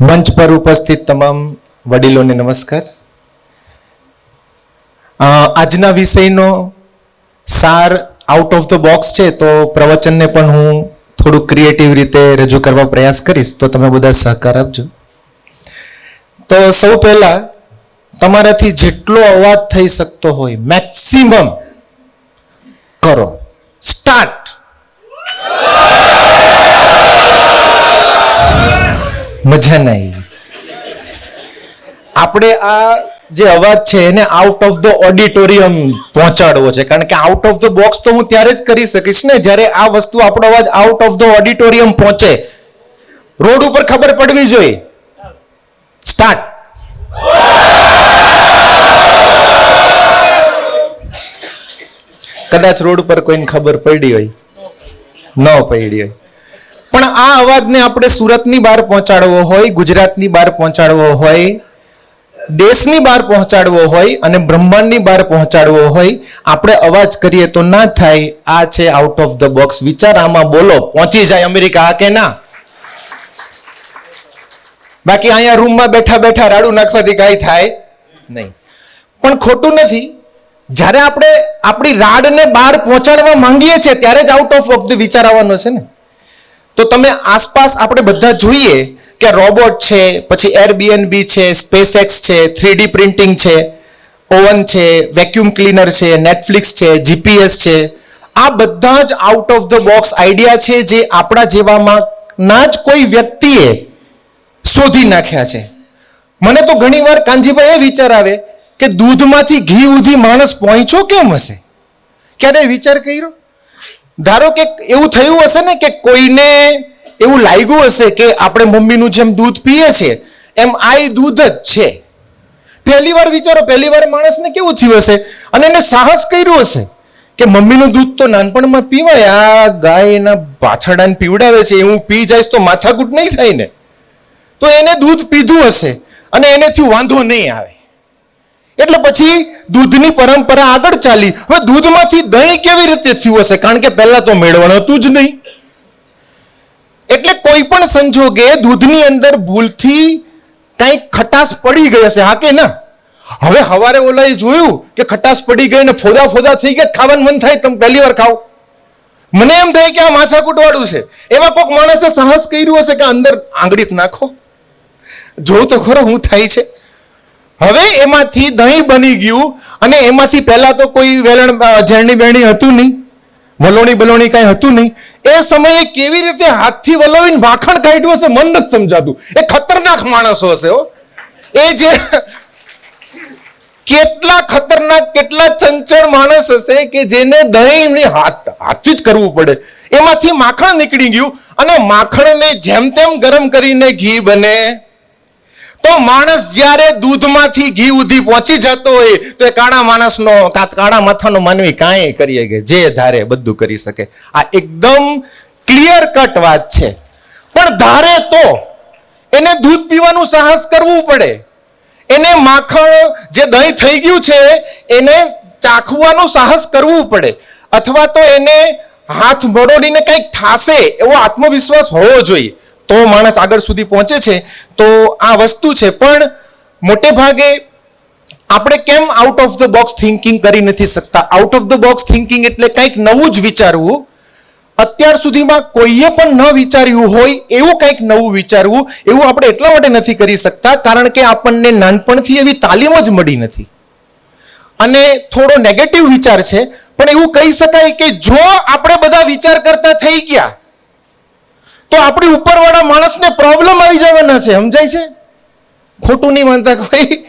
મંચ પર ઉપસ્થિત તમામ વડીલોને નમસ્કાર. આજના વિષયનો સાર આઉટ ઓફ ધ બોક્સ છે તો પ્રવચનને પણ હું થોડું ક્રિએટિવ રીતે રજૂ કરવા પ્રયાસ કરીશ, તો તમે બધા સહકાર આપજો. તો સૌ પહેલા તમારાથી જેટલો અવાજ થઈ શકતો હોય મેક્સિમમ કરો. સ્ટાર્ટ મજા નહીં. આપણે આ જે અવાજ છે એને આઉટ ઓફ ધ ઓડિટોરિયમ પહોંચાડવો છે. કારણ કે આઉટ ઓફ ધ બોક્સ તો હું ત્યારે જ કરી શકીશ ને, જ્યારે આ વસ્તુ આપણો અવાજ આઉટ ઓફ ધ ઓડિટોરિયમ પહોંચે. રોડ ઉપર ખબર પડવી જોઈએ. સ્ટાર્ટ કદાચ રોડ ઉપર કોઈને ખબર પડી હોય. ન પડી હોય. પણ આ અવાજને આપણે સુરતની બહાર પહોંચાડવો હોય, ગુજરાતની બહાર પહોંચાડવો હોય, દેશની બહાર પહોંચાડવો હોય અને બ્રહ્માંડની બહાર પહોંચાડવો હોય, આપણે અવાજ કરીએ તો ના થાય. આ છે આઉટ ઓફ ધ બોક્સ વિચાર આમાં બોલો. પહોંચી જાય અમેરિકા, હા કે ના? બાકી અહીંયા રૂમમાં બેઠા બેઠા રાડું નાખવાથી કાંઈ થાય નહીં. પણ ખોટું નથી. જ્યારે આપણે આપણી રાડને બહાર પહોંચાડવા માંગીએ છીએ, ત્યારે જ આઉટ ઓફ ઓફ ધ વિચાર આવવાનો છે ને. તો તમે આસપાસ આપણે બધા જોઈએ કે રોબોટ છે, પછી એરબીએનબી છે સ્પેસએક્સ છે થ્રીડી પ્રિન્ટિંગ છે, ઓવન છે વેક્યુમ ક્લીનર છે નેટફ્લિક્સ છે જીપીએસ છે. આ બધા જ out of the box idea છે જે આપણા જેવામાં ના જ કોઈ વ્યક્તિએ શોધી નાખ્યા છે. મને તો ઘણીવાર કાનજીભાઈ એ વિચાર આવે કે દૂધમાંથી ઘી ઉધી માણસ પહોંચ્યો કેમ હશે? ક્યારે વિચાર કર્યો? ધારો કે એવું થયું હશે ને કે કોઈને એવું લાગ્યું હશે કે આપણે મમ્મીનું જેમ દૂધ પીએ છીએ, એમ આ દૂધ જ છે. પહેલી વાર વિચારો, પહેલી વાર માણસને કેવું થયું હશે? અને એને સાહસ કર્યું હશે કે મમ્મીનું દૂધ તો નાનપણમાં પીવાય, આ ગાય એના પાછળાને પીવડાવે છે હું પી જઈશ તો માથાકૂટ નહીં થાય ને? તો એને દૂધ પીધું હશે અને એનેથી વાંધો નહીં આવે. એટલે પછી દૂધની પરંપરા આગળ ચાલી. હવે દૂધમાંથી દહીં કેવી રીતે થયું હશે? કારણ કે પહેલા તો મેળવણ હતું જ નહીં. એટલે કોઈ પણ સંજોગે દૂધની અંદર ભૂલથી કંઈક ખટાશ પડી ગઈ હશે. હા કે ના? હવે હવારે ઓલાએ જોયું કે ખટાશ પડી ગઈ ને ફોદા ફોદા થઈ ગયા, ખાવાનું મન થાય તમે પહેલી વાર ખાઓ. મને એમ થાય કે આ માથાકૂટ વાળું છે. એમાં કોઈક માણસે સાહસ કર્યું હશે કે અંદર આંગળી નાખો? જોઉં તો ખરો હું થાય છે. હવે એમાંથી દહીં બની ગયું અને એમાંથી પહેલા તો કોઈ વેલણ ઝેરણી બેરણી હતું નહીં. વલોણી બલોણી કાંઈ હતું નહીં. એ સમયે કેવી રીતે હાથથી વલોવીને માખણ કાઢ્યું હશે મન નથી સમજાતું. એ ખતરનાક માણસો હશે હો. એ જે કેટલા ખતરનાક, કેટલા ચંચળ માણસ હશે કે જેને દહીં હાથ, હાથથી જ કરવું પડે. એમાંથી માખણ નીકળી ગયું અને માખણને જેમ તેમ ગરમ કરીને ઘી બને. તો માણસ જ્યારે દૂધમાંથી ઘી ઉધી પહોંચી જતો હોય, તો એ કાળા માણસનો કાળા માથાનો માનવી કાંઈ કરી શકે જે ધારે બધું કરી શકે. આ એકદમ ક્લિયર કટ વાત છે. પણ ધારે તો એને દૂધ પીવાનું સાહસ કરવું પડે. એને માખણ જે દહીં થઈ ગયું છે, એને ચાખવાનું સાહસ કરવું પડે. અથવા તો એને હાથ મરોડીને કંઈક થાશે એવો આત્મવિશ્વાસ હોવો જોઈએ. તો માણસ આગળ સુધી પહોંચે છે. તો આ વસ્તુ છે, પણ મોટે ભાગે આપણે કેમ out of the box thinking કરી નથી શકતા? Out of the box thinking એટલે કંઈક નવું જ વિચારવું. અત્યાર સુધીમાં કોઈએ પણ ન વિચાર્યું હોય, એવું કંઈક નવું વિચારવું, એવું આપણે એટલા માટે નથી કરી શકતા, કારણ કે આપણને નાનપણથી એવી તાલીમ જ મળી નથી. અને થોડો નેગેટિવ વિચાર છે, પણ એવું કહી શકાય કે જો આપણે બધા વિચાર કરતા થઈ ગયા તો આપણી ઉપરવાળા માણસને પ્રોબ્લેમ આવી જવાના છે, સમજાય છે? ખોટું નહીં માનતા કોઈ.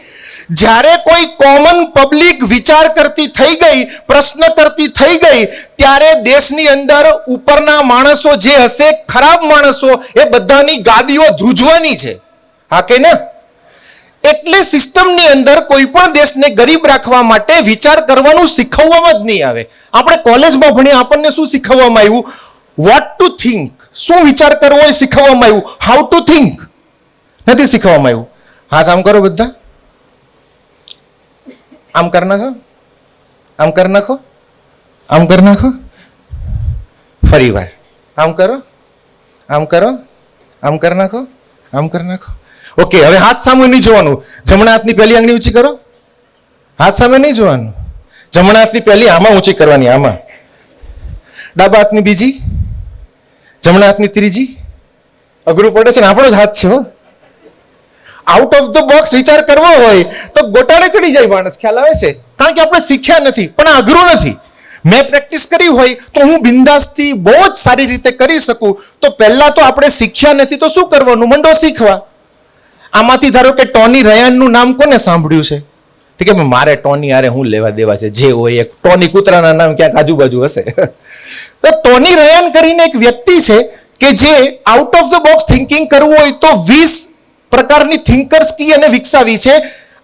જ્યારે કોઈ કોમન પબ્લિક વિચાર કરતી થઈ ગઈ, પ્રશ્ન કરતી થઈ ગઈ, ત્યારે દેશની અંદર ઉપરના માણસો જે હશે, ખરાબ માણસો, એ બધાની ગાદીઓ ધ્રુજવાની છે. હા કે ના? એટલે સિસ્ટમની અંદર કોઈ પણ દેશને ગરીબ રાખવા માટે વિચાર કરવાનું શીખવવામાં જ નહીં આવે. આપણે કોલેજમાં ભણીએ આપણને શું શીખવવામાં આવ્યું? વોટ ટુ થિંક શું વિચાર કરવો એ શીખવવામાં આવ્યું? હાઉ ટુ થિંક નથી શીખવવામાં આવ્યું. હાથ આમ કરો બધા. આમ કરી નાખો. આમ કરી નાખો. આમ કરી નાખો. ફરી વાર. આમ કરો. આમ કરો. આમ કરી નાખો. આમ કરી નાખો. ઓકે હવે હાથ સામે નહીં જોવાનું. જમણા હાથની પહેલી આંગળી ઊંચી કરો. હાથ સામે નહીં જોવાનું. જમણા હાથની પહેલી આમાં ઊંચી કરવાની, આમાં. ડાબા હાથની બીજી. જમણા હાથની ત્રીજી? અઘરું પડે છે ને, આપણો જ હાથ છે આઉટ ઓફ ધ બોક્સ વિચાર કરવો હોય તો ગોટાળે ચડી જાય માણસ, ખ્યાલ આવે છે? કારણ કે આપણે શીખ્યા નથી, પણ અઘરું નથી. મેં પ્રેક્ટિસ કરી હોય તો હું બિંદાસથી બહુ જ સારી રીતે કરી શકું. તો પહેલા તો આપણે શીખ્યા નથી તો શું કરવાનું? મંડો શીખવા. આમાંથી ધારો કે ટોની રયાનનું નામ કોને સાંભળ્યું છે? ઠીક કે મારે ટોની આરે હું લેવા દેવા છે? જે હોય એક ટોની કૂતરાના નામ ક્યાંક આજુબાજુ હશે. તો ટોની રયાન કરીને એક વ્યક્તિ છે કે જે out of the box thinking કરવું હોય તો વીસ પ્રકારની થિંકર્સ કી એને વિકસાવી છે.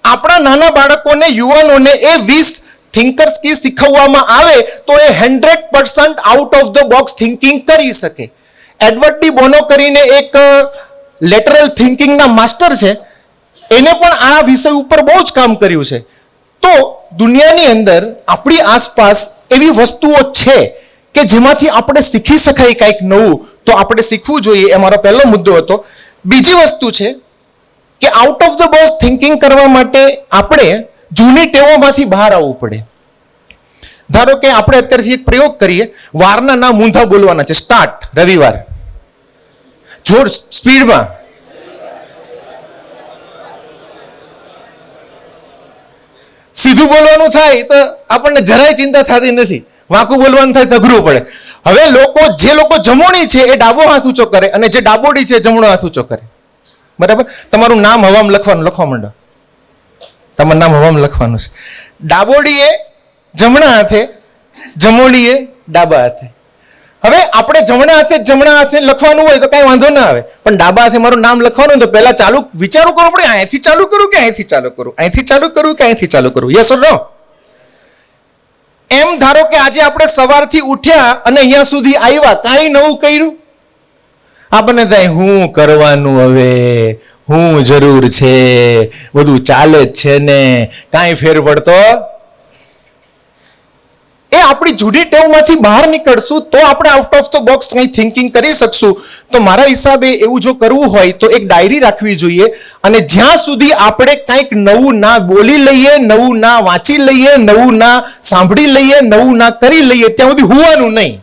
આપણા નાના બાળકોને, યુવાનોને એ વીસ થિંકર્સ કી શીખવવામાં આવે તો એ hundred percent out of the box thinking કરી શકે. એડવર્ડ ડી બોનો કરીને એક લેટરલ થિંકિંગના માસ્ટર છે. એને પણ આ વિષય ઉપર બહુ જ કામ કર્યું છે. તો દુનિયાની અંદર આપણી આસપાસ એવી વસ્તુઓ છે કે જેમાંથી આપણે શીખી શકાય કંઈક નવું, તો આપણે શીખવું જોઈએ, એ મારો પહેલો મુદ્દો હતો. બીજી વસ્તુ છે કે out of the box thinking કરવા માટે આપણે જૂની ટેવોમાંથી બહાર આવવું પડે. ધારો કે આપણે અત્યારથી એક પ્રયોગ કરીએ, વારના નામ ઊંધા બોલવાના છે. સ્ટાર્ટ રવિવાર. જોર, સ્પીડમાં. સીધું બોલવાનું થાય તો આપણને જરાય ચિંતા થતી નથી. વાંકું બોલવાનું થાય તો પડે. હવે લોકો, જે લોકો જમોણી છે એ ડાબો હાથ ઊંચો કરે અને જે ડાબોડી છે જમણો હાથ ઊંચો કરે. બરાબર? તમારું નામ હવામાં લખવાનું લખવા માંડો તમારું નામ હવામાં લખવાનું છે. ડાબોડીએ જમણા હાથે જમોડીએ ડાબા હાથે. હવે આપણે જમણા હાથે જમણા હાથે લખવાનું હોય તો કાંઈ વાંધો ના આવે. પણ ડાબા હાથે મારું નામ લખવાનું તો પહેલા ચાલુ વિચારો કરવું પડે. અહીંથી ચાલુ કરું કે અહીંથી ચાલુ કરું? અહીંથી ચાલુ કરું કે અહીંથી ચાલુ કરું? યસ નો એમ ધારો કે આજે આપણે સવારથી ઉઠ્યા અને અહીંયા સુધી આવ્યા, કાંઈ નવું કર્યું? આપણને થાય, હું કરવાનું હવે? હું જરૂર છે? બધું ચાલે જ છે ને? કાંઈ ફેર પડતો? એ આપણી જૂની ટેવમાંથી બહાર નીકળશું તો આપણે આઉટ ઓફ ધ બોક્સ કંઈ થિંકિંગ કરી શકશું. તો મારા હિસાબે એવું જો કરવું હોય તો એક ડાયરી રાખવી જોઈએ અને જ્યાં સુધી આપણે કંઈક નવું ના બોલી લઈએ, નવું ના વાંચી લઈએ, નવું ના સાંભળી લઈએ, નવું ના કરી લઈએ, ત્યાં સુધી હોવાનું નહીં.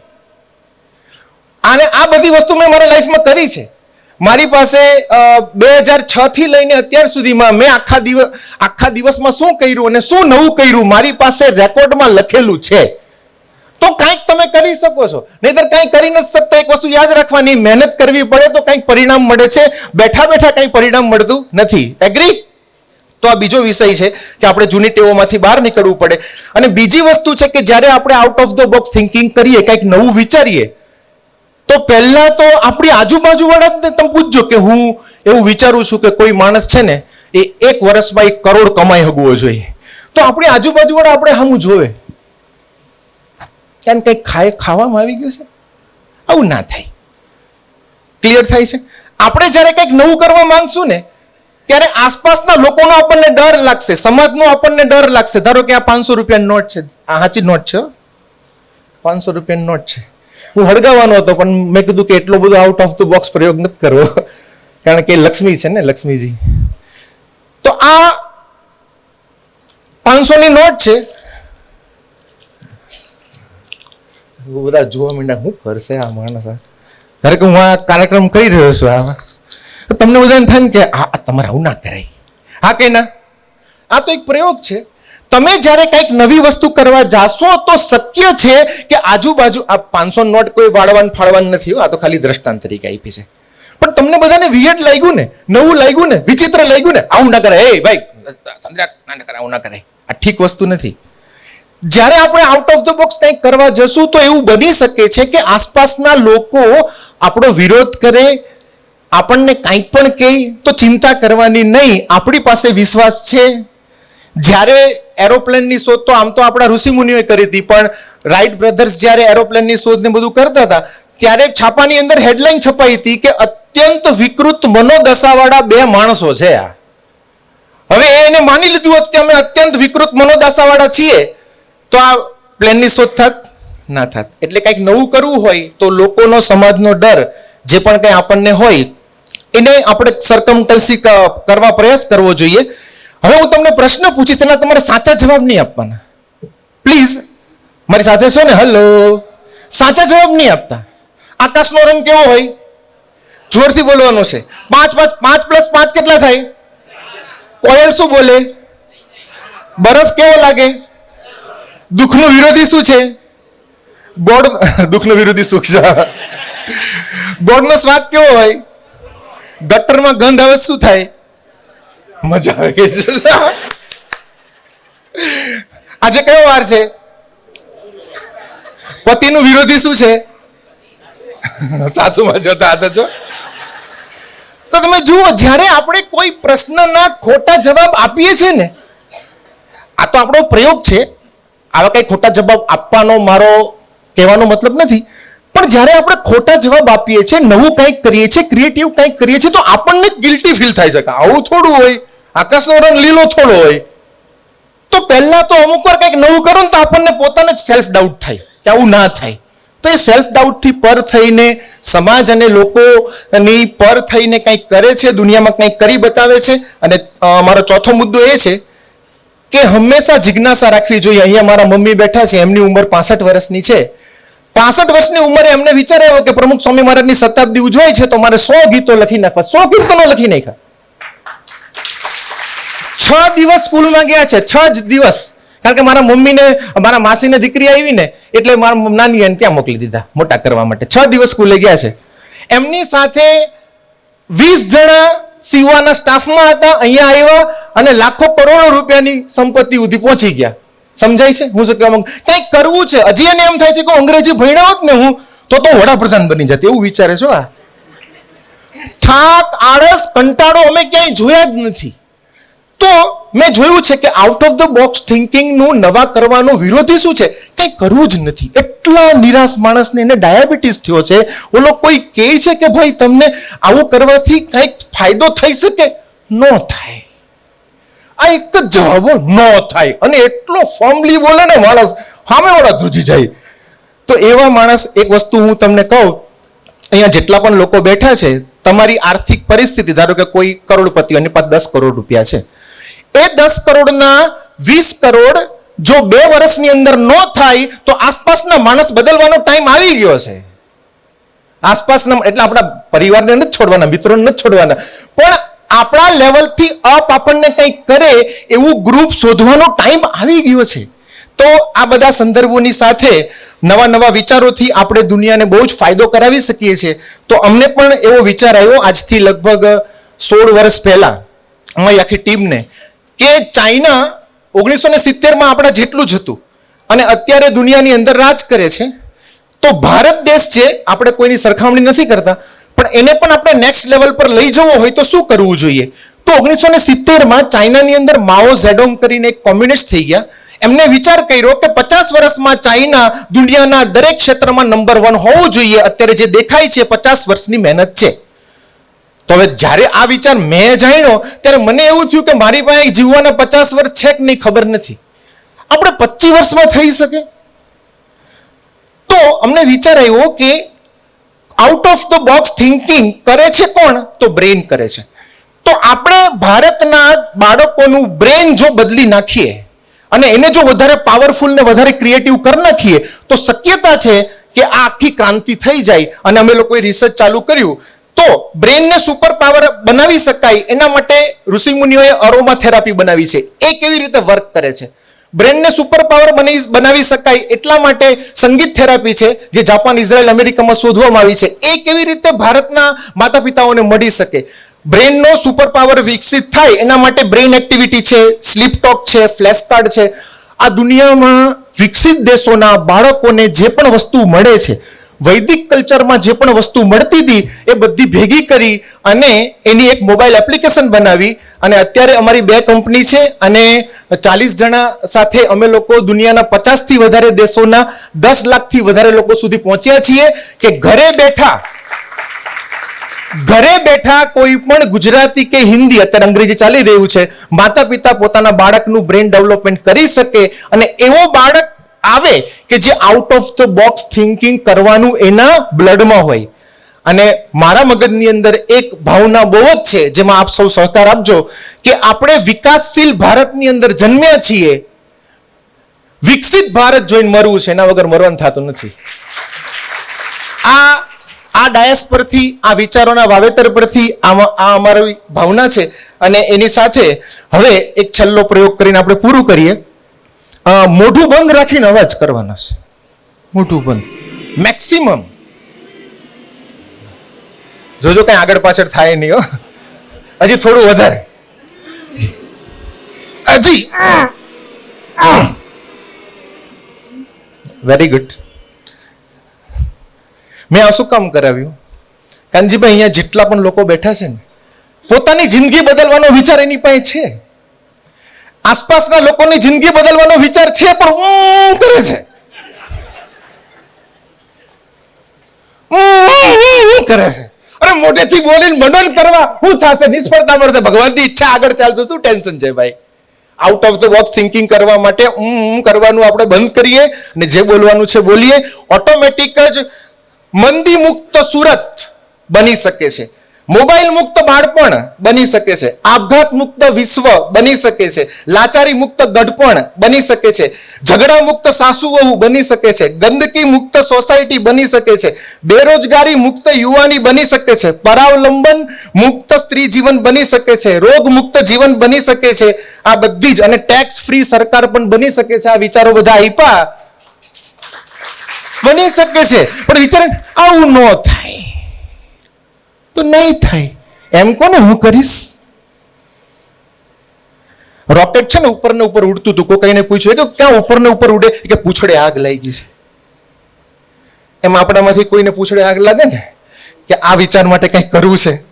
અને આ બધી વસ્તુ મેં મારા લાઈફમાં કરી છે. મારી પાસે બે હજાર છ થી લઈને અત્યાર સુધીમાં મેં આખા દિવસ, આખા દિવસમાં શું કર્યું અને શું નવું કર્યું મારી પાસે રેકોર્ડમાં લખેલું છે. તો કંઈક તમે કરી શકો છો. નહીતર કંઈ કરી નથી શકતા. એક વસ્તુ યાદ રાખવાની, મહેનત કરવી પડે તો કંઈક પરિણામ મળે છે. બેઠા બેઠા કંઈ પરિણામ મળતું નથી. એગ્રી તો આ બીજો વિષય છે કે આપણે જૂની ટેવોમાંથી બહાર નીકળવું પડે. અને બીજી વસ્તુ છે કે જ્યારે આપણે out of the box thinking કરીએ, કંઈક નવું વિચારીએ, તો પહેલા તો આપણી આજુબાજુવાળા જ તમે પૂછજો કે હું એવું વિચારું છું કે કોઈ માણસ છે ને એ એક વર્ષમાં એક કરોડ કમાઈ હગવો જોઈએ. તો આપણી આજુબાજુવાળા આપણે હમું જોવે. એને કંઈક ખાય ખાવામાં આવી ગયું છે? આવું ના થાય. ક્લિયર થાય છે? આપણે જ્યારે કંઈક નવું કરવા માંગશું ને, ત્યારે આસપાસના લોકોનો આપણને ડર લાગશે, સમાજનો આપણને ડર લાગશે. ધારો કે આ પાંચસો રૂપિયાની નોટ છે. આ સાચી નોટ છે પાંચસો રૂપિયાની નોટ છે. હું હળગાવવાનો હતો, પણ મેં કીધું કે એટલો બધો આઉટ ઓફ ધ બોક્સ પ્રયોગ નથી કરવો. કારણ કે લક્ષ્મી છે ને, લક્ષ્મીજી. તો આ પાંચસોની નોટ છે બધા જોવા માંડ્યા, હું કરશે આ માણસ. ધારે કે હું આ કાર્યક્રમ કરી રહ્યો છું આ તમને બધાને થાય ને કે આ તમારે આવું ના કરાય. હા કે ના? આ તો એક પ્રયોગ છે. તમે જ્યારે કંઈક નવી વસ્તુ કરવા જાશો તો શક્ય છે કે આજુબાજુ આ પાંચસો નોટ કોઈ વાળવાન ફાળવાન નથી આ તો ખાલી દ્રષ્ટાંત તરીકે આપી છે. પણ તમને બધાને વિયડ લાગ્યું ને, નવું લાગ્યું ને, વિચિત્ર લાગ્યું ને, આવું ના કરાય. એ ભાઈ ચંદ્રા ના કરાય, આવું ના કરાય. આ ઠીક વસ્તુ નથી. જ્યારે આપણે આઉટ ઓફ ધ બોક્સ કંઈક કરવા જશું તો એવું બની શકે છે કે આસપાસના લોકો આપણો વિરોધ કરે, આપણને કંઈક પણ કહે તો ચિંતા કરવાની નહીં. આપણી પાસે વિશ્વાસ છે. જ્યારે એરોપ્લેનની શોધ તો આમ તો આપણા ઋષિમુનિઓએ કરી હતી, પણ રાઈટ બ્રધર્સ જ્યારે એરોપ્લેનની શોધ ને બધું કરતા હતા, ત્યારે છાપાની અંદર હેડલાઇન છપાઈ હતી કે અત્યંત વિકૃત મનોદશાવાળા બે માણસો છે આ. હવે એને માની લીધું હતું કે અમે અત્યંત વિકૃત મનોદશાવાળા છીએ. તો આ પ્લેનની શોધ થાત? ના થાત. એટલે કંઈક નવું કરવું હોય તો લોકોનો સમાજનો ડર જે પણ કંઈ આપણને હોય, એને આપણે સરકમટન્સી કરવા પ્રયાસ કરવો જોઈએ. હવે હું તમને પ્રશ્ન પૂછીશ, એના તમારે સાચા જવાબ નહીં આપવાના. પ્લીઝ મારી સાથે છો ને? હલો સાચા જવાબ નહીં આપતા. આકાશનો રંગ કેવો હોય? જોરથી બોલવાનો છે. પાંચ પાંચ પાંચ પ્લસ પાંચ કેટલા થાય? કોયલ શું બોલે? બરફ કેવો લાગે? દુઃખનું વિરોધી શું છે? ગોળ દુઃખનો વિરોધી સુખ છે? ગોળનો સ્વાદ કેવો હોય? ગટરમાં ગંધ આવે શું થાય? મજા આવે છે. આજે કયો વાર છે? પતિનું વિરોધી શું છે? સાસુમાં જતા હતા છો તો તમે જુઓ, જ્યારે આપણે કોઈ પ્રશ્નના ખોટા જવાબ આપીએ છીએ ને, આ તો આપણો પ્રયોગ છે. આવા કંઈ ખોટા જવાબ આપવાનો મારો કહેવાનો મતલબ નથી. પણ જ્યારે આપણે ખોટા જવાબ આપીએ છીએ, નવું કંઈક કરીએ છીએ ક્રિએટિવ કંઈક કરીએ છીએ, તો આપણને ગિલ્ટી ફીલ થાય છે કે આવું થોડું હોય, આકાશનો રંગ લીલો થોડો હોય. તો પહેલાં તો અમુક વાર કંઈક નવું કરો ને તો આપણને પોતાને જ સેલ્ફ ડાઉટ થાય કે આવું ના થાય. તો એ સેલ્ફ ડાઉટથી પર થઈને સમાજ અને લોકોની પર થઈને કંઈક કરે છે, દુનિયામાં કંઈક કરી બતાવે છે. અને મારો ચોથો મુદ્દો એ છે કે હંમેશા જિજ્ઞાસા રાખવી જોઈએ. અહીંયા મારા મમ્મી બેઠા છે, એમની ઉંમર પાસઠ વર્ષની છે. પાસઠ વર્ષની ઉંમરે એમને વિચાર આવ્યો કે પ્રમુખ સ્વામી મહારાજની શતાબ્દી ઉજવાય છે, તો મારે સો ગીતો લખી નાખવા. સો કીર્તનો લખી નાખ્યા. છ દિવસ સ્કૂલમાં ગયા છે, છ જ દિવસ. કારણ કે મારા મમ્મીને, મારા માસીને દીકરી આવી ને એટલે મારા નાની એને ત્યાં મોકલી દીધા, મોટા કરવા માટે. છ દિવસ સ્કૂલે ગયા છે. એમની સાથે વીસ જણા સીવાના સ્ટાફમાં હતા, અહીંયા આવ્યા અને લાખો કરોડો રૂપિયાની સંપત્તિ સુધી પહોંચી ગયા. સમજાય છે? હું શું કહેવા માંગુ? કંઈક કરવું છે. હજી એને એમ થાય છે કે અંગ્રેજી ભણ્યા હોત ને હું, તો તો વડાપ્રધાન બની જાત. એવું વિચારે છો આ? થાક, આળસ, કંટાળો અમે ક્યાંય જોયા જ નથી. તો મેં જોયું છે કે આઉટ ઓફ ધ બોક્સ થિંકિંગનું નવા કરવાનો વિરોધી શું છે? કંઈ કરવું જ નથી. એટલા નિરાશ માણસને એને ડાયાબિટીસ થયો છે. ઓલો કોઈ કહે છે કે ભાઈ તમને આવું કરવાથી કંઈક ફાયદો થઈ શકે? ન થાય. આ એક જ જવાબ ન થાય. અને એટલો ફોર્મલી બોલે ને માણસ સામેવાળા ધ્રુજી જાય. તો એવા માણસ એક વસ્તુ હું તમને કહું, અહીંયા જેટલા પણ લોકો બેઠા છે, તમારી આર્થિક પરિસ્થિતિ, ધારો કે કોઈ કરોડપતિ, એની પાસે દસ કરોડ રૂપિયા છે. એ દસ કરોડના વીસ કરોડ જો બે વર્ષની અંદર ન થાય, તો આસપાસના માણસ બદલવાનો ટાઈમ આવી ગયો છે. આસપાસના, એટલે આપણા પરિવારને નથી છોડવાના, મિત્રોને નથી છોડવાના. પણ આપણા લેવલથી અપ આપણને કંઈક કરે એવું ગ્રુપ શોધવાનો ટાઈમ આવી ગયો છે. તો આ બધા સંદર્ભોની સાથે નવા નવા વિચારોથી આપણે દુનિયાને બહુ જ ફાયદો કરાવી શકીએ છીએ. તો અમને પણ એવો વિચાર આવ્યો આજથી લગભગ સોળ વર્ષ પહેલાં અમારી આખી ટીમને કે ચાઇના ઓગણીસો ને સિત્તેરમાં આપણા જેટલું જ હતું અને અત્યારે દુનિયાની અંદર રાજ કરે છે. તો ભારત દેશ છે, આપણે કોઈની સરખામણી નથી કરતા. પણ એને પણ આપણે નેક્સ્ટ લેવલ પર લઈ જવો હોય તો શું કરવું જોઈએ? તો ઓગણીસો ને સિત્તેરમાં ચાઇનાની અંદર માઓ ઝેડોંગ કરીને એક કોમ્યુનિસ્ટ થઈ ગયા. એમને વિચાર કર્યો કે પચાસ વર્ષમાં ચાઇના દુનિયાના દરેક ક્ષેત્રમાં નંબર વન હોવું જોઈએ. અત્યારે જે દેખાય છે, પચાસ વર્ષની મહેનત છે. તો હવે જ્યારે આ વિચાર મેં જાણ્યો ત્યારે મને એવું થયું કે મારી પાસે જીવવાના પચાસ વર્ષ છે કે નહીં ખબર નથી. આપણે પચીસ વર્ષમાં થઈ શકે? તો અમને વિચાર આવ્યો કે out of the box thinking કરે છે કોણ? તો બ્રેન કરે છે. તો આપણે ભારતના બાળકોનું બ્રેન જો બદલી નાખીએ અને એને જો વધારે પાવરફુલ ને વધારે ક્રિએટિવ કરી નાખીએ, તો શક્યતા છે કે આ આખી ક્રાંતિ થઈ જાય અને અમે લોકોએ રિસર્ચ ચાલુ કર્યું. તો બ્રેનને સુપર પાવર બનાવી શકાય એના માટે ઋષિમુનિઓએ અરોમા થેરાપી બનાવી છે. એ કેવી રીતે વર્ક કરે છે? બ્રેનને સુપર પાવર બનાવી બનાવી શકાય એટલા માટે સંગીત થેરાપી છે, જે જાપાન, ઇઝરાયલ, અમેરિકામાં શોધવામાં આવી છે. એ કેવી રીતે ભારતના માતા પિતાઓને મળી શકે? બ્રેનનો સુપર પાવર વિકસિત થાય એના માટે બ્રેન એક્ટિવિટી છે, સ્લીપ ટોક છે, ફ્લેશ કાર્ડ છે. આ દુનિયામાં વિકસિત દેશોના બાળકોને જે પણ વસ્તુ મળે છે, વૈદિક કલ્ચરમાં જે પણ વસ્તુ મળતી હતી, એ બધી ભેગી કરી અને એની એક મોબાઈલ એપ્લિકેશન બનાવી અને અત્યારે અમારી બે કંપની છે અને ચાલીસ જણા સાથે અમે લોકો દુનિયાના પચાસથી વધારે દેશોના દસ લાખથી વધારે લોકો સુધી પહોંચ્યા છીએ કે ઘરે બેઠા ઘરે બેઠા કોઈ પણ ગુજરાતી કે હિન્દી, અત્યારે અંગ્રેજી ચાલી રહ્યું છે માતા પિતા પોતાના બાળકનું બ્રેન ડેવલપમેન્ટ કરી શકે અને એવો બાળક આવે કે જે out of the box thinking કરવાનું એના બ્લડમાં હોય. અને મારા મગજની અંદર એક ભાવના બહુ જ છે, જેમાં આપ સૌ સહકાર આપજો, કે આપણે વિકાસશીલ ભારતની અંદર જન્મ્યા છીએ. વિકસિત ભારત જોઈને મરવું છે, એના વગર મરવાનું થતું નથી. આ આ ડાયસ પરથી આ વિચારોના વાવેતર પરથી આમાં, આ અમારી ભાવના છે. અને એની સાથે હવે એક છેલ્લો પ્રયોગ કરીને આપણે પૂરું કરીએ. મોઢું બંધ રાખીને અવાજ કરવાનો છે. મોઢું બંધ. મેક્સિમમ જોજો કઈ આગળ પાછળ થાય નહીં, હો. હજી થોડું વધારે. હજી. વેરી ગુડ મેં આ શું કામ કરાવ્યું? કાનજીભાઈ અહીંયા જેટલા પણ લોકો બેઠા છે ને, પોતાની જિંદગી બદલવાનો વિચાર એની પાસે છે. આસપાસના લોકોની જિંદગી બદલવાનો વિચાર છે, પણ કરે છે? કરે છે? અરે મોઢેથી બોલીને મનન કરવા શું થશે? નિષ્ફળતા મળશે. ભગવાનની ઈચ્છા આગળ ચાલશે. શું ટેન્શન છે ભાઈ? Out of the box thinking કરવા માટે ઉમ કરવાનું આપણે બંધ કરીએ અને જે બોલવાનું છે બોલીએ. ઓટોમેટિક જ મંદી મુક્ત સુરત બની શકે છે. મોબાઈલ મુક્ત બાળપણ બની શકે છે આપઘાત મુક્ત વિશ્વ બની શકે છે લાચારી મુક્ત ગઢપણ બની શકે છે ઝઘડા મુક્ત સાસુ વહુ બની શકે છે ગંદકી મુક્ત સોસાયટી બની શકે છે બેરોજગારી મુક્ત યુવાની બની શકે છે પરાવલંબન મુક્ત સ્ત્રી જીવન બની શકે છે રોગ મુક્ત જીવન બની શકે છે આ બધી જ અને ટેક્સ ફ્રી સરકાર પણ બની શકે છે આ વિચારો બધા આપ્યા બની શકે છે પણ વિચાર આવું ન થાય તો નહીં થાય. એમ કોને હું કરીશ? રોકેટ છે ને ઉપર ને ઉપર ઉડતું હતું. કોઈ કઈને પૂછ્યું કે ક્યાં ઉપર ને ઉપર ઉડે? કે પૂછડે આગ લાગી છે. એમ આપણામાંથી કોઈને પૂછડે આગ લાગે ને? કે આ વિચાર માટે કંઈક કરવું છે?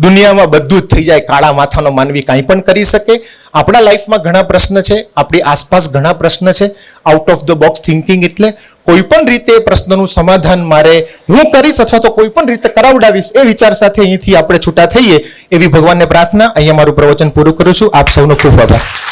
દુનિયામાં બધું જ થઈ જાય, કાળા માથાનો માનવી કાંઈ પણ કરી શકે. આપણા લાઈફમાં ઘણા પ્રશ્ન છે, આપણી આસપાસ ઘણા પ્રશ્ન છે. Out of the box thinking એટલે કોઈ પણ રીતે પ્રશ્નનું સમાધાન મારે હું કરીશ અથવા તો કોઈ પણ રીતે કરાવડાવીશ, એ વિચાર સાથે અહીંથી આપણે છૂટા થઈએ એવી ભગવાનને પ્રાર્થના. અહીંયા મારું પ્રવચન પૂરું કરું છું. આપ સૌનો ખૂબ આભાર.